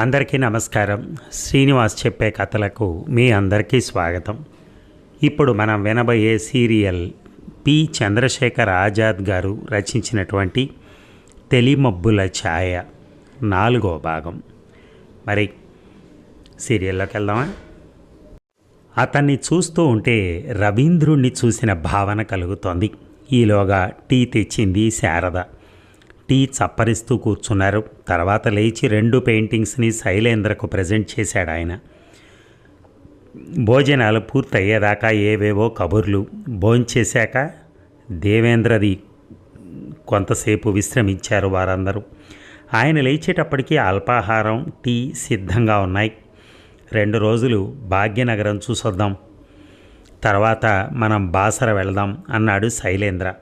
అందరికీ నమస్కారం. శ్రీనివాస్ చెప్పే కథలకు మీ అందరికీ స్వాగతం. ఇప్పుడు మనం వినబోయే సీరియల్ పి. చంద్రశేఖర్ ఆజాద్ గారు రచించినటువంటి తెలిమబ్బుల ఛాయ నాలుగో భాగం. మరి సీరియల్లోకి వెళ్దామా? అతన్ని చూస్తూ ఉంటే రవీంద్రుణ్ణి చూసిన భావన కలుగుతోంది. ఈలోగా టీ తెచ్చింది శారద. టీ చప్పరిస్తూ కూర్చున్నారు. తర్వాత లేచి రెండు పెయింటింగ్స్ని శైలేంద్రకు ప్రజెంట్ చేశాడు ఆయన. భోజనాలు పూర్తయ్యేదాకా ఏవేవో కబుర్లు. భోంచేశాక దేవేంద్రది కొంతసేపు విశ్రమించారు వారందరూ. ఆయన లేచేటప్పటికీ అల్పాహారం టీ సిద్ధంగా ఉన్నాయి. రెండు రోజులు భాగ్యనగరం చూసొద్దాం. తర్వాత మనం బాసర వెళదాం అన్నాడు శైలేంద్ర.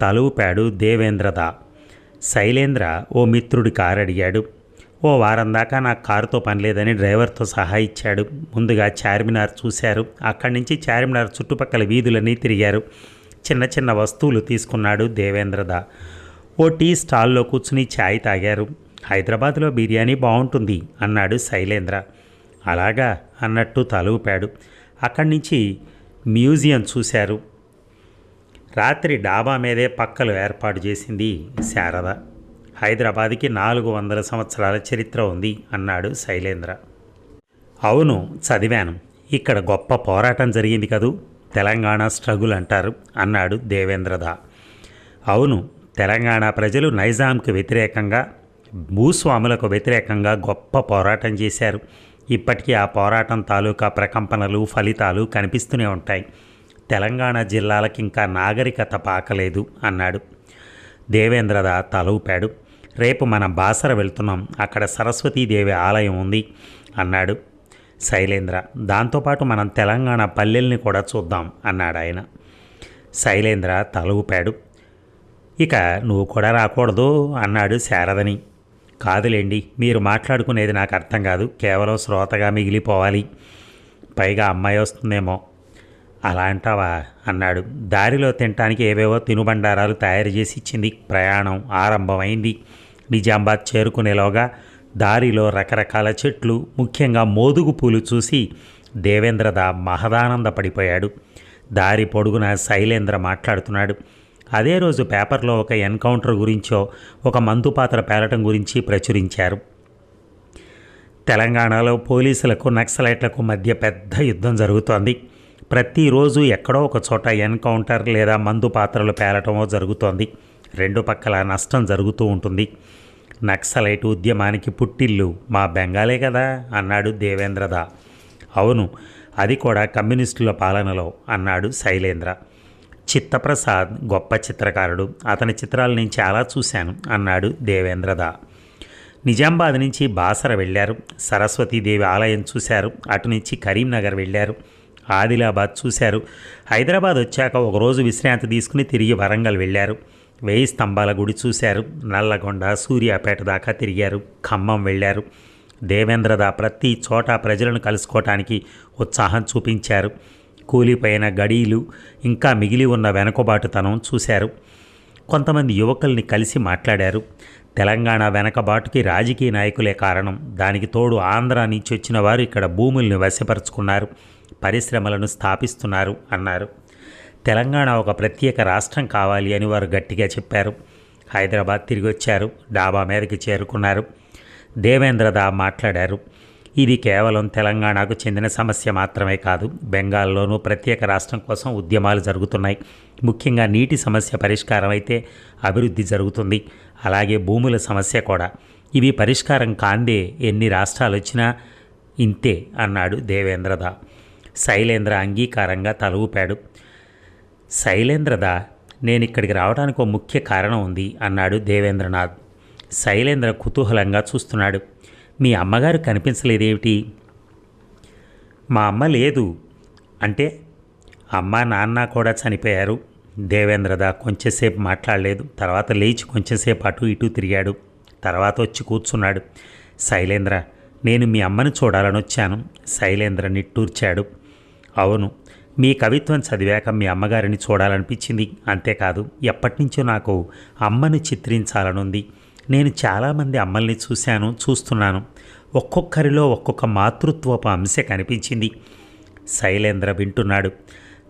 తలూపాడు దేవేంద్రదా? శైలేంద్ర ఓ మిత్రుడి కారు అడిగాడు ఓ వారం దాకా నాకు కారుతో పనిలేదని డ్రైవర్తో సహా ఇచ్చాడు. ముందుగా చార్మినార్ చూశారు. అక్కడి నుంచి చార్మినార్ చుట్టుపక్కల వీధులన్నీ తిరిగారు. చిన్న చిన్న వస్తువులు తీసుకున్నాడు దేవేంద్రద. ఓ టీ స్టాల్లో కూర్చుని ఛాయ్ తాగారు. హైదరాబాద్లో బిర్యానీ బాగుంటుంది అన్నాడు శైలేంద్ర. అలాగా అన్నట్టు తలూపాడు. అక్కడి నుంచి మ్యూజియం చూశారు. రాత్రి డాబా మీదే పక్కలు ఏర్పాటు చేసింది శారద. హైదరాబాద్కి నాలుగు వందల సంవత్సరాల చరిత్ర ఉంది అన్నాడు శైలేంద్ర. అవును చదివాను. ఇక్కడ గొప్ప పోరాటం జరిగింది కదూ? తెలంగాణ స్ట్రగుల్ అంటారు అన్నాడు దేవేంద్రద అవును తెలంగాణ ప్రజలు నైజాంకు వ్యతిరేకంగా భూస్వాములకు వ్యతిరేకంగా గొప్ప పోరాటం చేశారు. ఇప్పటికీ ఆ పోరాటం తాలూకా ప్రకంపనలు ఫలితాలు కనిపిస్తూనే ఉంటాయి. తెలంగాణ జిల్లాలకింకా నాగరికత పాకలేదు అన్నాడు. దేవేంద్రద తలూపాడు. రేపు మనం బాసర వెళ్తున్నాం. అక్కడ సరస్వతీదేవి ఆలయం ఉంది అన్నాడు శైలేంద్ర. దాంతోపాటు మనం తెలంగాణ పల్లెల్ని కూడా చూద్దాం అన్నాడు ఆయన. శైలేంద్ర తల ఊపాడు ఇక నువ్వు కూడా రాకూడదు అన్నాడు శారదని. కాదులేండి మీరు మాట్లాడుకునేది నాకు అర్థం కాదు. కేవలం శ్రోతగా మిగిలిపోవాలి. పైగా అమ్మాయి వస్తుందేమో. అలా అంటావా? అన్నాడు. దారిలో తినటానికి ఏవేవో తినుబండారాలు తయారు చేసి ఇచ్చింది. ప్రయాణం ఆరంభమైంది. నిజామాబాద్ చేరుకునేలోగా దారిలో రకరకాల చెట్లు ముఖ్యంగా మోదుగు పూలు చూసి దేవేంద్రద మహదానందపడిపోయాడు. దారి పొడుగున శైలేంద్ర మాట్లాడుతున్నాడు. అదే రోజు పేపర్లో ఒక ఎన్కౌంటర్ గురించో ఒక మందు పాత్ర పేలటం గురించి ప్రచురించారు. తెలంగాణలో పోలీసులకు నక్సలైట్లకు మధ్య పెద్ద యుద్ధం జరుగుతోంది. ప్రతిరోజు ఎక్కడో ఒక చోట ఎన్కౌంటర్ లేదా మందు పాత్రలు పేలటమో జరుగుతోంది. రెండు పక్కల నష్టం జరుగుతూ ఉంటుంది. నక్సలైట్ ఉద్యమానికి పుట్టిల్లు. మా బెంగాలే కదా అన్నాడు దేవేంద్రద. అవును అది కూడా కమ్యూనిస్టుల పాలనలో అన్నాడు శైలేంద్ర. చిత్తప్రసాద్ గొప్ప చిత్రకారుడు. అతని చిత్రాలు నేను చాలా చూశాను అన్నాడు దేవేంద్రద. నిజామాబాద్ నుంచి బాసర వెళ్ళారు. సరస్వతీదేవి ఆలయం చూశారు. అటు నుంచి కరీంనగర్ వెళ్ళారు. ఆదిలాబాద్ చూశారు. హైదరాబాద్ వచ్చాక ఒకరోజు విశ్రాంతి తీసుకుని తిరిగి వరంగల్ వెళ్ళారు. వేయి స్తంభాల గుడి చూశారు. నల్లగొండ సూర్యాపేట దాకా తిరిగారు. ఖమ్మం వెళ్ళారు. దేవేంద్రదా ప్రతి చోట ప్రజలను కలుసుకోవటానికి ఉత్సాహం చూపించారు. కూలిపోయిన గడీలు ఇంకా మిగిలి ఉన్న వెనుకబాటుతనం చూశారు. కొంతమంది యువకుల్ని కలిసి మాట్లాడారు. తెలంగాణ వెనకబాటుకి రాజకీయ నాయకులే కారణం. దానికి తోడు ఆంధ్ర నుంచి వచ్చిన వారు ఇక్కడ భూముల్ని వశపరుచుకున్నారు. పరిశ్రమలను స్థాపిస్తున్నారు అన్నారు. తెలంగాణ ఒక ప్రత్యేక రాష్ట్రం కావాలి అని వారు గట్టిగా చెప్పారు. హైదరాబాద్ తిరిగి వచ్చారు డాబా మీదకి చేరుకున్నారు. దేవేంద్రద మాట్లాడారు. ఇది కేవలం తెలంగాణకు చెందిన సమస్య మాత్రమే కాదు. బెంగాల్లోనూ ప్రత్యేక రాష్ట్రం కోసం ఉద్యమాలు జరుగుతున్నాయి. ముఖ్యంగా నీటి సమస్య పరిష్కారం అయితే అభివృద్ధి జరుగుతుంది. అలాగే భూముల సమస్య కూడా. ఇవి పరిష్కారం కాందే ఎన్ని రాష్ట్రాలు వచ్చినా ఇంతే అన్నాడు దేవేంద్రదా శైలేంద్ర అంగీకారంగా తల ఊపాడు శైలేంద్రద నేను ఇక్కడికి రావడానికి ఒక ముఖ్య కారణం ఉంది అన్నాడు దేవేంద్రనాథ్. శైలేంద్ర కుతూహలంగా చూస్తున్నాడు. మీ అమ్మగారు కనిపించలేదేమిటి? మా అమ్మ లేదు. అంటే? అమ్మ నాన్న కూడా చనిపోయారు. దేవేంద్రద కొంచెంసేపు మాట్లాడలేదు. తర్వాత లేచి కొంచెంసేపు అటు ఇటు తిరిగాడు. తర్వాత వచ్చి కూర్చున్నాడు. శైలేంద్ర నేను మీ అమ్మని చూడాలని వచ్చాను. శైలేంద్ర నిట్టూర్చాడు. అవును మీ కవిత్వం చదివాక మీ అమ్మగారిని చూడాలనిపించింది. అంతేకాదు ఎప్పటినుంచో నాకు అమ్మని చిత్రించాలనుంది. నేను చాలామంది అమ్మల్ని చూశాను చూస్తున్నాను. ఒక్కొక్కరిలో ఒక్కొక్క మాతృత్వపు అంశ కనిపించింది. శైలేంద్ర వింటున్నాడు.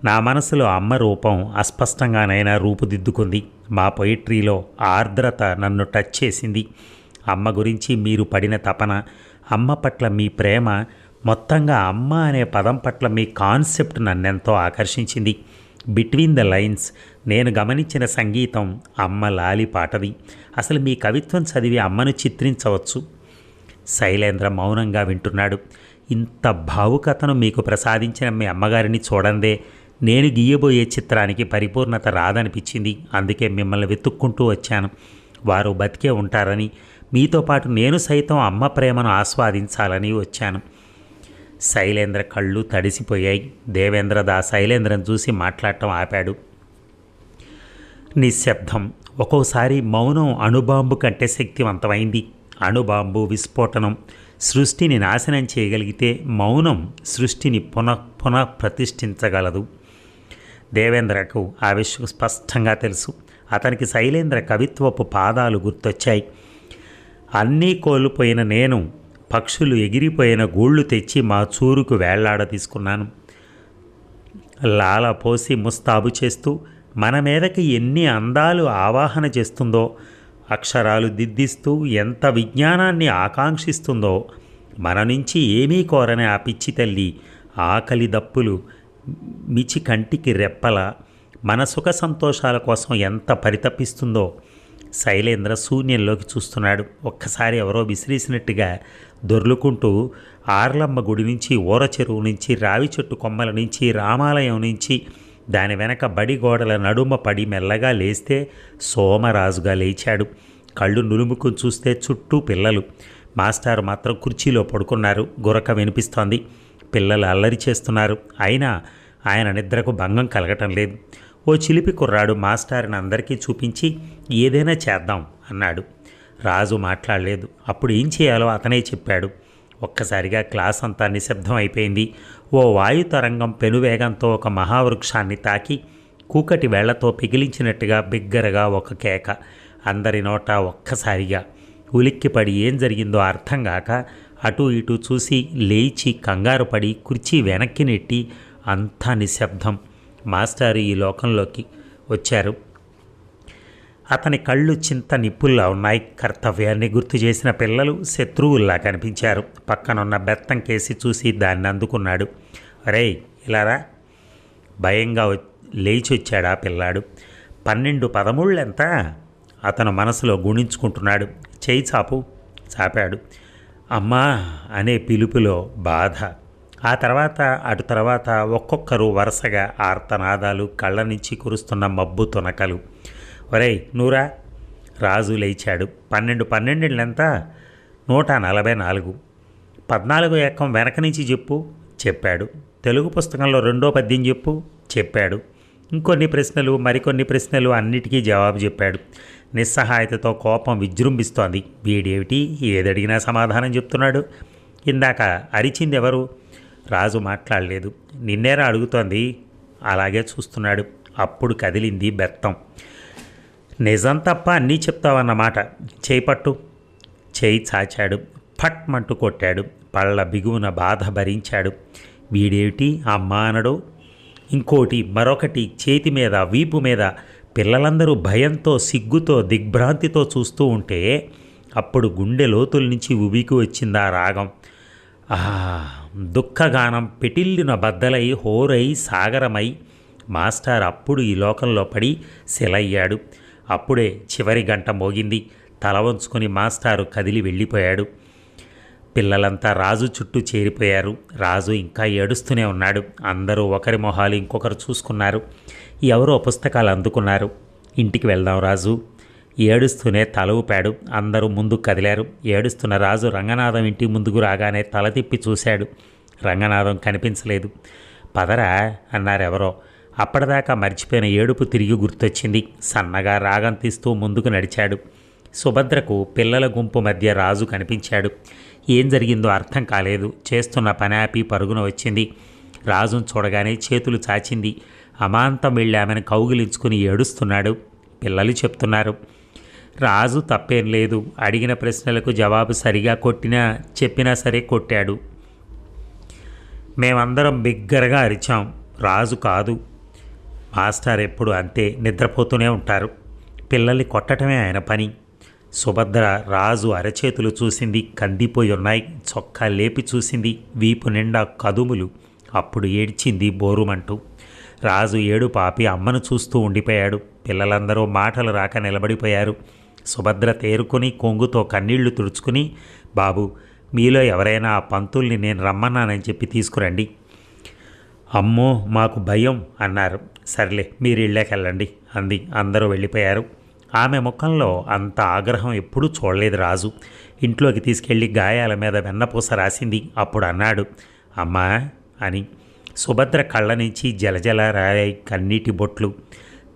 నా మనసులో అమ్మ రూపం అస్పష్టంగానైనా రూపుదిద్దుకుంది. మా పొయిట్రీలో ఆర్ద్రత నన్ను టచ్ చేసింది. అమ్మ గురించి మీరు పడిన తపన అమ్మ పట్ల మీ ప్రేమ మొత్తంగా అమ్మ అనే పదం పట్ల మీ కాన్సెప్ట్ నన్నెంతో ఆకర్షించింది. బిట్వీన్ ద లైన్స్ నేను గమనించిన సంగీతం అమ్మ లాలి పాటది. అసలు మీ కవిత్వం చదివి అమ్మను చిత్రించవచ్చు. శైలేంద్ర మౌనంగా వింటున్నాడు. ఇంత భావుకతను మీకు ప్రసాదించిన మీ అమ్మగారిని చూడందే నేను గీయబోయే చిత్రానికి పరిపూర్ణత రాదనిపించింది. అందుకే మిమ్మల్ని వెతుక్కుంటూ వచ్చాను. వారు బతికే ఉంటారని మీతో పాటు నేను సైతం అమ్మ ప్రేమను ఆస్వాదించాలని వచ్చాను. శైలేంద్ర కళ్ళు తడిసిపోయాయి. దేవేంద్ర దా శైలేంద్రను చూసి మాట్లాడటం ఆపాడు. నిశ్శబ్దం. ఒక్కోసారి మౌనం అణుబాంబు కంటే శక్తివంతమైంది. అణుబాంబు విస్ఫోటనం. సృష్టిని నాశనం చేయగలిగితే మౌనం సృష్టిని పునః పునః ప్రతిష్ఠించగలదు. దేవేంద్రకు ఆ విషయం స్పష్టంగా తెలుసు. అతనికి శైలేంద్ర కవిత్వపు పాదాలు గుర్తొచ్చాయి. అన్నీ కోల్పోయిన నేను పక్షులు ఎగిరిపోయిన గూళ్ళు తెచ్చి మా చూరుకు వేళ్ళాడ తీసుకున్నాను. లాల పోసి ముస్తాబు చేస్తూ మన మీదకి ఎన్ని అందాలు ఆవాహన చేస్తుందో అక్షరాలు దిద్దిస్తూ ఎంత విజ్ఞానాన్ని ఆకాంక్షిస్తుందో మన నుంచి ఏమీ కోరని ఆ పిచ్చి తల్లి ఆకలి దప్పులు మిచి కంటికి రెప్పల మన సుఖ సంతోషాల కోసం ఎంత పరితపిస్తుందో శైలేంద్ర శూన్యంలోకి చూస్తున్నాడు. ఒక్కసారి ఎవరో విసిరేసినట్టుగా దొర్లుకుంటూ ఆర్లమ్మ గుడి నుంచి ఊర చెరువు నుంచి రావి చెట్టు కొమ్మల నుంచి రామాలయం నుంచి దాని వెనక బడి గోడల నడుమ పడి మెల్లగా లేస్తే సోమరాజుగా లేచాడు. కళ్ళు నులుముకుని చూస్తే చుట్టూ పిల్లలు. మాస్టారు మాత్రం కుర్చీలో పడుకున్నారు. గురక వినిపిస్తోంది. పిల్లలు అల్లరి చేస్తున్నారు. అయినా ఆయన నిద్రకు భంగం కలగటం లేదు. ఓ చిలిపి కుర్రాడు మాస్టారుని అందరికీ చూపించి ఏదైనా చేద్దాం అన్నాడు. రాజు మాట్లాడలేదు. అప్పుడు ఏం చేయాలో అతనే చెప్పాడు. ఒక్కసారిగా క్లాస్ అంతా నిశ్శబ్దం అయిపోయింది ఓ వాయు తరంగం పెనువేగంతో ఒక మహావృక్షాన్ని తాకి కూకటి వేళ్ళతో పిగిలించినట్టుగా బిగ్గరగా ఒక కేక. అందరి నోట ఒక్కసారిగా ఉలిక్కిపడి ఏం జరిగిందో అర్థం కాక అటు ఇటు చూసి లేచి కంగారు పడి కుర్చీ వెనక్కి నెట్టి అంతా నిశ్శబ్దం. మాస్టారు ఈ లోకంలోకి వచ్చారు. అతని కళ్ళు చింత నిప్పుల్లా ఉన్నాయి. కర్తవ్యాన్ని గుర్తు చేసిన పిల్లలు శత్రువుల్లా కనిపించారు. పక్కనున్న బెత్తం కేసి చూసి దాన్ని అందుకున్నాడు. రేయ్ ఇలారా భయంగా లేచొచ్చాడా లేచి వచ్చాడు ఆ పిల్లాడు. పన్నెండు పదమూళ్ళెంత? అతను మనసులో గుణించుకుంటున్నాడు. చేయి చాపు చాపాడు. అమ్మా అనే పిలుపులో బాధ. ఆ తర్వాత అటు తర్వాత ఒక్కొక్కరు వరుసగా ఆర్తనాదాలు కళ్ళ నుంచి కురుస్తున్న మబ్బు తునకలు. ఒరేయ్ నూరా? రాజు లేచాడు. పన్నెండు పన్నెండేళ్ళెంత నూట నలభై నాలుగు. పద్నాలుగు ఎక్కం వెనక నుంచి చెప్పు చెప్పాడు. తెలుగు పుస్తకంలో రెండో పద్యం చెప్పు చెప్పాడు. ఇంకొన్ని ప్రశ్నలు మరికొన్ని ప్రశ్నలు అన్నిటికీ జవాబు చెప్పాడు. నిస్సహాయతతో కోపం విజృంభిస్తోంది. వీడేమిటి? ఏదడిగినా సమాధానం చెప్తున్నాడు. ఇందాక అరిచింది ఎవరు రాజు మాట్లాడలేదు. నిన్నేరా అడుగుతోంది? అలాగే చూస్తున్నాడు. అప్పుడు కదిలింది బెత్తం. నిజం తప్ప అన్నీ చెప్తావన్నమాట. చేయి పట్టు. చేయి చాచాడు. ఫట్మంటూ కొట్టాడు. పళ్ళ బిగువున బాధ భరించాడు. వీడేమిటి? అమ్మా అనడు. ఇంకోటి మరొకటి చేతి మీద వీపు మీద పిల్లలందరూ భయంతో సిగ్గుతో దిగ్భ్రాంతితో చూస్తూ ఉంటే అప్పుడు గుండె లోతుల నుంచి ఉబికి వచ్చింది ఆ రాగం దుఃఖగానం పెటిల్లిన బద్దలై హోరై సాగరమై మాస్టర్ అప్పుడు ఈ లోకంలో పడి శిలయ్యాడు. అప్పుడే చివరి గంట మోగింది. తల వంచుకొని మాస్టారు కదిలి వెళ్ళిపోయాడు. పిల్లలంతా రాజు చుట్టూ చేరిపోయారు. రాజు ఇంకా ఏడుస్తూనే ఉన్నాడు. అందరూ ఒకరి మొహాలు ఇంకొకరు చూసుకున్నారు. ఎవరో పుస్తకాలు అందుకున్నారు. ఇంటికి వెళ్దాం రాజు. ఏడుస్తూనే తల ఊపాడు. అందరూ ముందుకు కదిలారు. ఏడుస్తున్న రాజు రంగనాథం ఇంటి ముందుకు రాగానే తల తిప్పి చూశాడు. రంగనాథం కనిపించలేదు. పదరా అన్నారెవరో. అప్పటిదాకా మర్చిపోయిన ఏడుపు తిరిగి గుర్తొచ్చింది. సన్నగా రాగం తీస్తూ ముందుకు నడిచాడు. సుభద్రకు పిల్లల గుంపు మధ్య రాజు కనిపించాడు. ఏం జరిగిందో అర్థం కాలేదు. చేస్తున్న పని ఆపి పరుగున వచ్చింది. రాజును చూడగానే చేతులు చాచింది. అమాంతం వెళ్ళి ఆమెను కౌగిలించుకుని ఏడుస్తున్నాడు. పిల్లలు చెప్తున్నారు. రాజు తప్పేం లేదు. అడిగిన ప్రశ్నలకు జవాబు సరిగా కొట్టినా చెప్పినా సరే కొట్టాడు. మేమందరం బిగ్గరగా అరిచాం. రాజు కాదు. మాస్టర్ ఎప్పుడు అంతే నిద్రపోతూనే ఉంటారు. పిల్లల్ని కొట్టడమే ఆయన పని. సుభద్ర రాజు అరచేతులు చూసింది కందిపోయి ఉన్నాయి చొక్కా లేపి చూసింది వీపు నిండా కదుములు. అప్పుడు ఏడ్చింది బోరుమంటూ. రాజు ఏడు పాపి అమ్మను చూస్తూ ఉండిపోయాడు. పిల్లలందరూ మాటలు రాక నిలబడిపోయారు. సుభద్ర తేరుకొని కొంగుతో కన్నీళ్ళు తుడుచుకుని బాబు మీలో ఎవరైనా ఆ పంతుల్ని నేను రమ్మన్నానని చెప్పి తీసుకురండి. అమ్మో మాకు భయం అన్నారు. సర్లే మీరు ఇళ్ళకెళ్ళండి అంది. అందరూ వెళ్ళిపోయారు. ఆమె ముఖంలో అంత ఆగ్రహం ఎప్పుడూ చూడలేదు రాజు. ఇంట్లోకి తీసుకెళ్ళి గాయాల మీద వెన్నపూస రాసింది. అప్పుడు అన్నాడు అమ్మా అని. సుభద్ర కళ్ళ నుంచి జలజల రాయి కన్నీటి బొట్లు.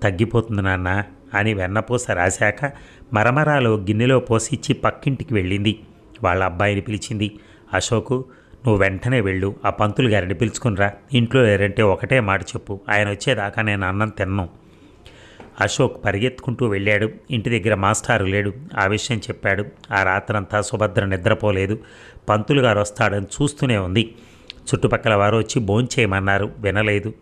తగ్గిపోతుంది నాన్న అని వెన్నపూస రాశాక మరమరాలు గిన్నెలో పోసిచ్చి పక్కింటికి వెళ్ళింది. వాళ్ళ అబ్బాయిని పిలిచింది అశోకు నువ్వు వెంటనే వెళ్ళు ఆ పంతులు గారిని పిలుచుకునిరా. ఇంట్లో లేరంటే ఒకటే మాట చెప్పు. ఆయన వచ్చేదాకా నేను అన్నం తిన్నాం. అశోక్ పరిగెత్తుకుంటూ వెళ్ళాడు. ఇంటి దగ్గర మాస్టారు లేడు. ఆ విషయం చెప్పాడు. ఆ రాత్రంతా సుభద్ర నిద్రపోలేదు. పంతులు గారు వస్తాడని చూస్తూనే ఉంది. చుట్టుపక్కల వారు వచ్చి భోంచేయమన్నారు. వినలేదు.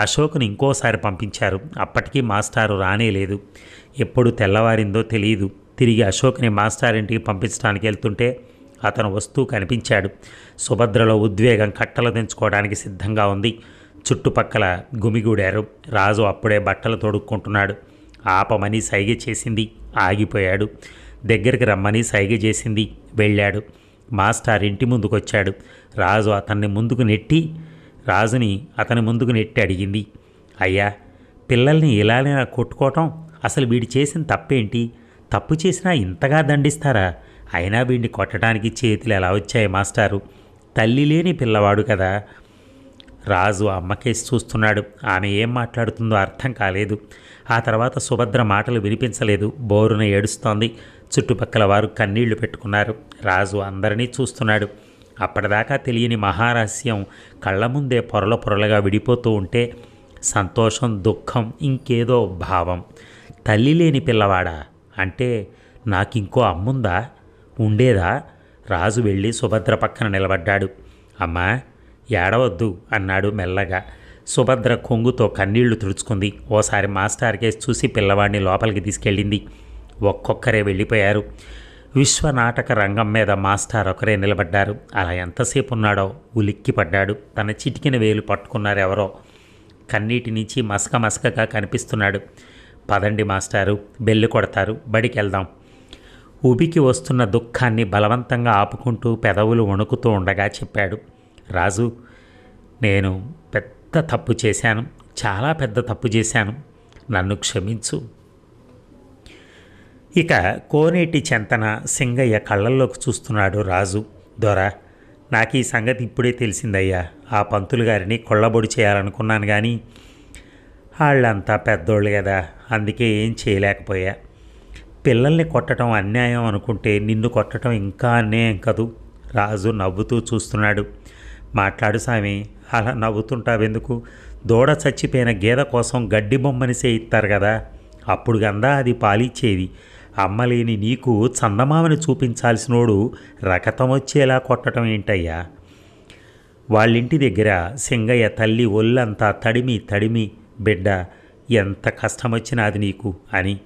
అశోక్ను ఇంకోసారి పంపించారు. అప్పటికీ మాస్టారు రానేలేదు ఎప్పుడు తెల్లవారిందో తెలియదు. తిరిగి అశోక్ని మాస్టార్ ఇంటికి పంపించడానికి వెళ్తుంటే అతను వస్తూ కనిపించాడు. సుభద్రలో ఉద్వేగం కట్టలు తెంచుకోవడానికి సిద్ధంగా ఉంది. చుట్టుపక్కల గుమిగూడారు. రాజు అప్పుడే బట్టలు తొడుక్కుంటున్నాడు. ఆపమని సైగ చేసింది. ఆగిపోయాడు. దగ్గరికి రమ్మని సైగ చేసింది. వెళ్ళాడు. మాస్టర్ ఇంటి ముందుకొచ్చాడు. రాజు అతన్ని ముందుకు నెట్టి రాజుని అతని ముందుకు నెట్టి అడిగింది. అయ్యా పిల్లల్ని ఇలానే కొట్టుకోవటం? అసలు వీడు చేసిన తప్పేంటి? తప్పు చేసినా ఇంతగా దండిస్తారా? అయినా వీడిని కొట్టడానికి చేతులు ఎలా వచ్చాయి మాస్టారు? తల్లి లేని పిల్లవాడు కదా. రాజు అమ్మకేసి చూస్తున్నాడు. ఆమె ఏం మాట్లాడుతుందో అర్థం కాలేదు. ఆ తర్వాత సుభద్ర మాటలు వినిపించలేదు. బోరున ఏడుస్తోంది. చుట్టుపక్కల వారు కన్నీళ్ళు పెట్టుకున్నారు. రాజు అందరినీ చూస్తున్నాడు. అప్పటిదాకా తెలియని మహారహస్యం కళ్ళ ముందే పొరల పొరలుగా విడిపోతూ ఉంటే సంతోషం దుఃఖం ఇంకేదో భావం. తల్లి లేని పిల్లవాడా? అంటే నాకింకో అమ్ముందా? ఉండేదా? రాజు వెళ్ళి సుభద్ర పక్కన నిలబడ్డాడు. అమ్మా ఏడవద్దు అన్నాడు మెల్లగా. సుభద్ర కొంగుతో కన్నీళ్ళు తుడుచుకుంది. ఓసారి మాస్టర్ కేసు చూసి పిల్లవాడిని లోపలికి తీసుకెళ్ళింది. ఒక్కొక్కరే వెళ్ళిపోయారు. విశ్వనాటక రంగం మీద మాస్టర్ ఒకరే నిలబడ్డారు. అలా ఎంతసేపు ఉన్నాడో ఉలిక్కి పడ్డాడు తన చిటికిన వేలు పట్టుకున్నారు ఎవరో కన్నీటి నుంచి మసక మసకగా కనిపిస్తున్నాడు. పదండి మాస్టారు బెల్లు కొడతారు బడికి వెళ్దాం ఉబికి వస్తున్న దుఃఖాన్ని బలవంతంగా ఆపుకుంటూ పెదవులు వణుకుతూ ఉండగా చెప్పాడు రాజు నేను పెద్ద తప్పు చేశాను చాలా పెద్ద తప్పు చేశాను. నన్ను క్షమించు. ఇక కోనేటి చెంతన సింగయ్య కళ్ళల్లోకి చూస్తున్నాడు రాజు. దొర నాకు ఈ సంగతి ఇప్పుడే తెలిసిందయ్యా. ఆ పంతులు గారిని కొళ్ళబొడి చేయాలనుకున్నాను కానీ వాళ్ళంతా పెద్దోళ్ళు కదా అందుకే ఏం చేయలేకపోయా. పిల్లల్ని కొట్టడం అన్యాయం అనుకుంటే నిన్ను కొట్టడం ఇంకా అన్యాయం కదూ? రాజు నవ్వుతూ చూస్తున్నాడు. మాట్లాడు సామి అలా నవ్వుతుంటావెందుకు? దూడ చచ్చిపోయిన గేద కోసం గడ్డి బొమ్మని చేయిస్తారు కదా అప్పుడు గందా అది పాలిచ్చేది. అమ్మలేని నీకు చందమామని చూపించాల్సినోడు రకతం వచ్చేలా కొట్టడం ఏంటయ్యా? వాళ్ళింటి దగ్గర సింగయ్య తల్లి ఒళ్ళంతా తడిమి తడిమి బిడ్డ ఎంత కష్టమొచ్చినా అది నీకు అని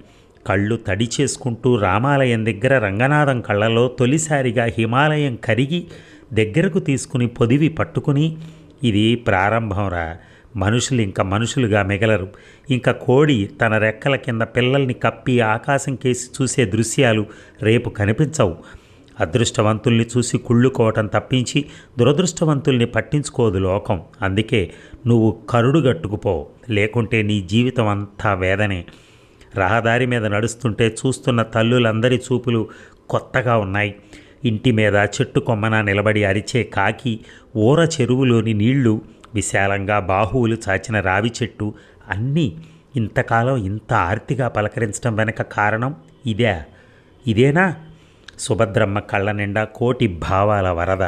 కళ్ళు తడి చేసుకుంటూ రామాలయం దగ్గర రంగనాథం కళ్ళలో తొలిసారిగా హిమాలయం కరిగి దగ్గరకు తీసుకుని పొదివి పట్టుకుని ఇది ప్రారంభంరా మనుషులు ఇంకా మనుషులుగా మిగలరు. ఇంకా కోడి తన రెక్కల కింద పిల్లల్ని కప్పి ఆకాశం కేసి చూసే దృశ్యాలు రేపు కనిపించవు. అదృష్టవంతుల్ని చూసి కుళ్ళుకోవటం తప్పించి దురదృష్టవంతుల్ని పట్టించుకోదు లోకం. అందుకే నువ్వు కరుడు గట్టుకుపో లేకుంటే నీ జీవితం అంతా వేదనే. రహదారి మీద నడుస్తుంటే చూస్తున్న తల్లులందరి చూపులు కొత్తగా ఉన్నాయి. ఇంటి మీద చెట్టు కొమ్మన నిలబడి అరిచే కాకి ఊర చెరువులోని నీళ్ళు విశాలంగా బాహువులు చాచిన రావి చెట్టు అన్నీ ఇంతకాలం ఇంత ఆర్తిగా పలకరించడం వెనక కారణం ఇదే. ఇదేనా? సుభద్రమ్మ కళ్ళ నిండా కోటి భావాల వరద.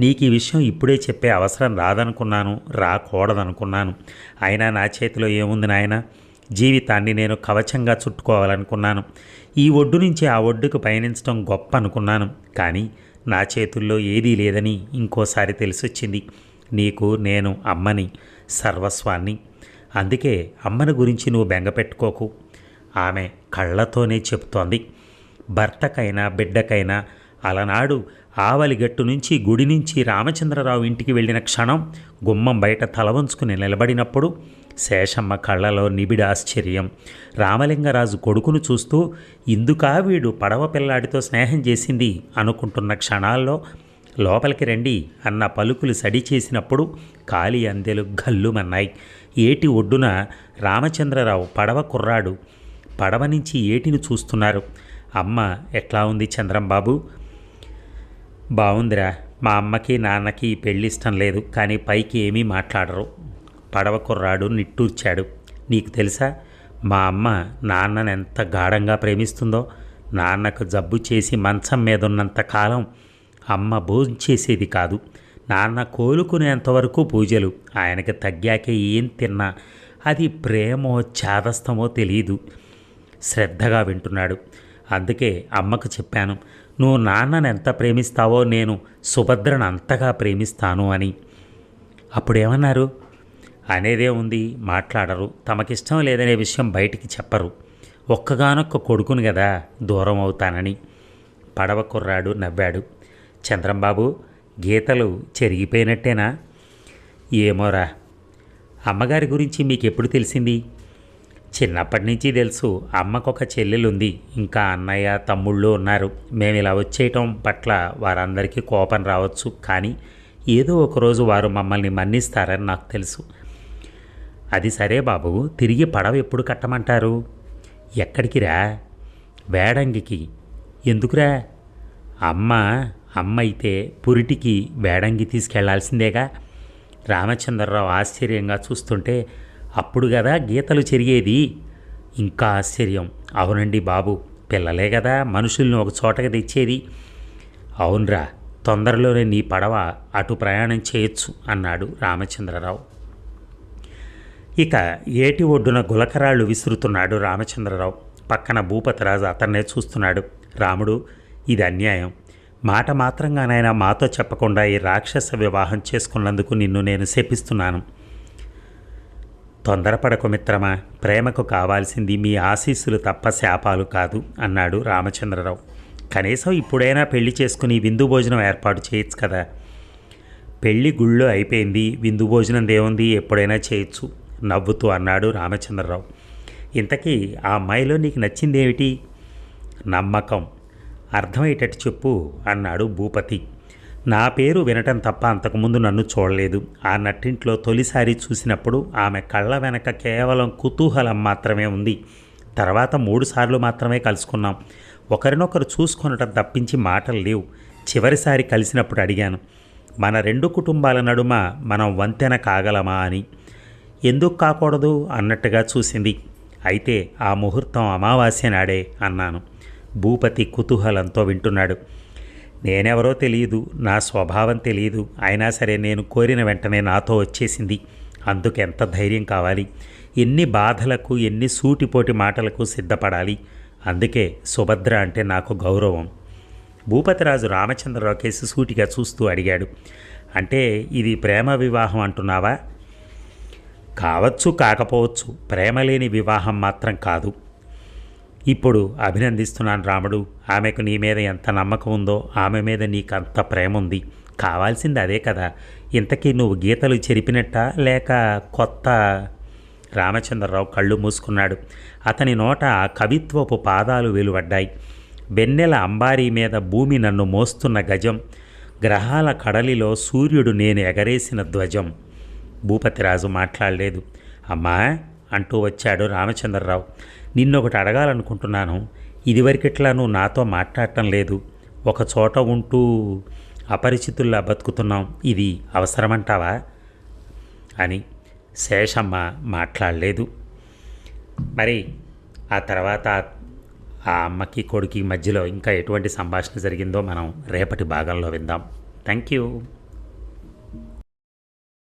నీకు ఈ విషయం ఇప్పుడే చెప్పే అవసరం రాదనుకున్నాను రాకూడదనుకున్నాను. అయినా నా చేతిలో ఏముంది నాయనా? జీవితాన్ని నేను కవచంగా చుట్టుకోవాలనుకున్నాను. ఈ ఒడ్డు నుంచి ఆ ఒడ్డుకు పయనించడం గొప్ప అనుకున్నాను కానీ నా చేతుల్లో ఏదీ లేదని ఇంకోసారి తెలిసొచ్చింది. నీకు నేను అమ్మని సర్వస్వాన్ని. అందుకే అమ్మని గురించి నువ్వు బెంగపెట్టుకోకు ఆమె కళ్ళతోనే చెప్తోంది భర్తకైనా బిడ్డకైనా అలనాడు ఆవలిగట్టు నుంచి గుడి నుంచి రామచంద్రరావు ఇంటికి వెళ్ళిన క్షణం గుమ్మం బయట తల వంచుకుని నిలబడినప్పుడు శేషమ్మ కళ్ళలో నిబిడ ఆశ్చర్యం. రామలింగరాజు కొడుకును చూస్తూ ఇందుకా వీడు పడవ పిల్లాడితో స్నేహం చేసింది అనుకుంటున్న క్షణాల్లో లోపలికి రండి అన్న పలుకులు సడి చేసినప్పుడు కాలి అందెలు గల్లుమన్నాయి. ఏటి ఒడ్డున రామచంద్రరావు పడవ కుర్రాడు. పడవ నుంచి ఏటిని చూస్తున్నారు? అమ్మ ఎట్లా ఉంది చంద్రంబాబు? బాగుందిరా మా అమ్మకి నాన్నకి పెళ్ళి ఇష్టం లేదు. కానీ పైకి ఏమీ మాట్లాడరు. పడవ కుర్రాడు నిట్టూర్చాడు. నీకు తెలుసా? మా అమ్మ నాన్నను ఎంత గాఢంగా ప్రేమిస్తుందో. నాన్నకు జబ్బు చేసి మంచం మీద ఉన్నంత కాలం అమ్మ భోజనం కాదు. నాన్న కోలుకునేంతవరకు పూజలు. ఆయనకి తగ్గాకే ఏం తిన్నా. అది ప్రేమో చాదస్తమో తెలియదు శ్రద్ధగా వింటున్నాడు. అందుకే అమ్మకు చెప్పాను నువ్వు నాన్నను ఎంత ప్రేమిస్తావో నేను సుభద్రను అంతగా ప్రేమిస్తాను అని. అప్పుడేమన్నారు? అనేదే ఉంది మాట్లాడరు తమకిష్టం లేదనే విషయం బయటికి చెప్పరు. ఒక్కగానొక్క కొడుకును కదా దూరం అవుతానని పడవ కుర్రాడు నవ్వాడు. చంద్రంబాబు గీతలు చెరిగిపోయినట్టేనా? ఏమోరా అమ్మగారి గురించి మీకు ఎప్పుడు తెలిసింది? చిన్నప్పటి నుంచి తెలుసు అమ్మకొక చెల్లెలుంది ఇంకా అన్నయ్య తమ్ముళ్ళు ఉన్నారు. మేము ఇలా వచ్చేయటం పట్ల వారందరికీ కోపం రావచ్చు కానీ ఏదో ఒకరోజు వారు మమ్మల్ని మన్నిస్తారని నాకు తెలుసు. అది సరే బాబు తిరిగి పడవ ఎప్పుడు కట్టమంటారు? ఎక్కడికి రా వేడంగికి. ఎందుకురా? అమ్మ అమ్మ అయితే పురిటికి వేడంగి తీసుకెళ్ళాల్సిందేగా? రామచంద్రరావు ఆశ్చర్యంగా చూస్తుంటే అప్పుడు కదా గీతలు చెరిగేది. ఇంకా ఆశ్చర్యం. అవునండి బాబు పిల్లలే కదా మనుషుల్ని ఒక చోటకి తెచ్చేది. అవునరా తొందరలోనే నీ పడవ అటు ప్రయాణం చేయొచ్చు అన్నాడు రామచంద్రరావు. ఇక ఏటి ఒడ్డున గులకరాళ్ళు విసురుతున్నాడు రామచంద్రరావు. పక్కన భూపతిరాజు అతన్నే చూస్తున్నాడు. రాముడు ఇది అన్యాయం. మాట మాత్రంగానైనా మాతో చెప్పకుండా ఈ రాక్షస వివాహం చేసుకున్నందుకు నిన్ను నేను శపిస్తున్నాను. తొందరపడకు మిత్రమా ప్రేమకు కావాల్సింది మీ ఆశీస్సులు తప్ప శాపాలు కాదు అన్నాడు రామచంద్రరావు. కనీసం ఇప్పుడైనా పెళ్ళి చేసుకుని విందు భోజనం ఏర్పాటు చేయొచ్చు కదా. పెళ్ళి గుళ్ళో అయిపోయింది విందు భోజనం దేవుంది ఎప్పుడైనా చేయొచ్చు. నవ్వుతూ అన్నాడు రామచంద్రరావు. ఇంతకీ ఆ అమ్మాయిలో నీకు నచ్చిందేమిటి? నమ్మకం. అర్థమయ్యేటట్టు చెప్పు అన్నాడు భూపతి. నా పేరు వినటం తప్ప అంతకుముందు నన్ను చూడలేదు. ఆ నట్టింట్లో తొలిసారి చూసినప్పుడు ఆమె కళ్ళ వెనక కేవలం కుతూహలం మాత్రమే ఉంది. తర్వాత మూడుసార్లు మాత్రమే కలుసుకున్నాం. ఒకరినొకరు చూసుకొనటం తప్పించి మాటలు లేవు. చివరిసారి కలిసినప్పుడు అడిగాను మన రెండు కుటుంబాల నడుమ మనం వంతెన కాగలమా? అని. ఎందుకు కాకూడదు అన్నట్టుగా చూసింది. అయితే ఆ ముహూర్తం అమావాస్య నాడే అన్నాను. భూపతి కుతూహలంతో వింటున్నాడు. నేనెవరో తెలియదు నా స్వభావం తెలియదు. అయినా సరే నేను కోరిన వెంటనే నాతో వచ్చేసింది. అందుకెంత ధైర్యం కావాలి? ఎన్ని బాధలకు ఎన్ని సూటిపోటి మాటలకు సిద్ధపడాలి? అందుకే సుభద్ర అంటే నాకు గౌరవం. భూపతిరాజు రామచంద్రరావు కేసి సూటిగా చూస్తూ అడిగాడు. అంటే ఇది ప్రేమ వివాహం అంటున్నావా? కావచ్చు కాకపోవచ్చు ప్రేమ లేని వివాహం మాత్రం కాదు. ఇప్పుడు అభినందిస్తున్నాను రాముడు ఆమెకు నీ మీద ఎంత నమ్మకం ఉందో ఆమె మీద నీకు అంత ప్రేమ ఉంది కావాల్సింది అదే కదా. ఇంతకీ నువ్వు గీతలు చెరిపినట్ట లేక కొత్త రామచంద్రరావు కళ్ళు మూసుకున్నాడు. అతని నోట కవిత్వపు పాదాలు వెలువడ్డాయి. వెన్నెల అంబారీ మీద భూమి నన్ను మోస్తున్న గజం గ్రహాల కడలిలో సూర్యుడు నేను ఎగరేసిన ధ్వజం. భూపతిరాజు మాట్లాడలేదు. అమ్మా! అంటూ వచ్చాడు రామచంద్రరావు. నిన్నొకటి అడగాలనుకుంటున్నాను. ఇదివరకిట్లా నువ్వు నాతో మాట్లాడటం లేదు. ఒక చోట ఉంటూ అపరిచితుల్లా బతుకుతున్నాం. ఇది అవసరమంటావా? అని శేషమ్మ మాట్లాడలేదు. మరి ఆ తర్వాత ఆ అమ్మకి కొడుకి మధ్యలో ఇంకా ఎటువంటి సంభాషణ జరిగిందో మనం రేపటి భాగంలో విందాం. Thank you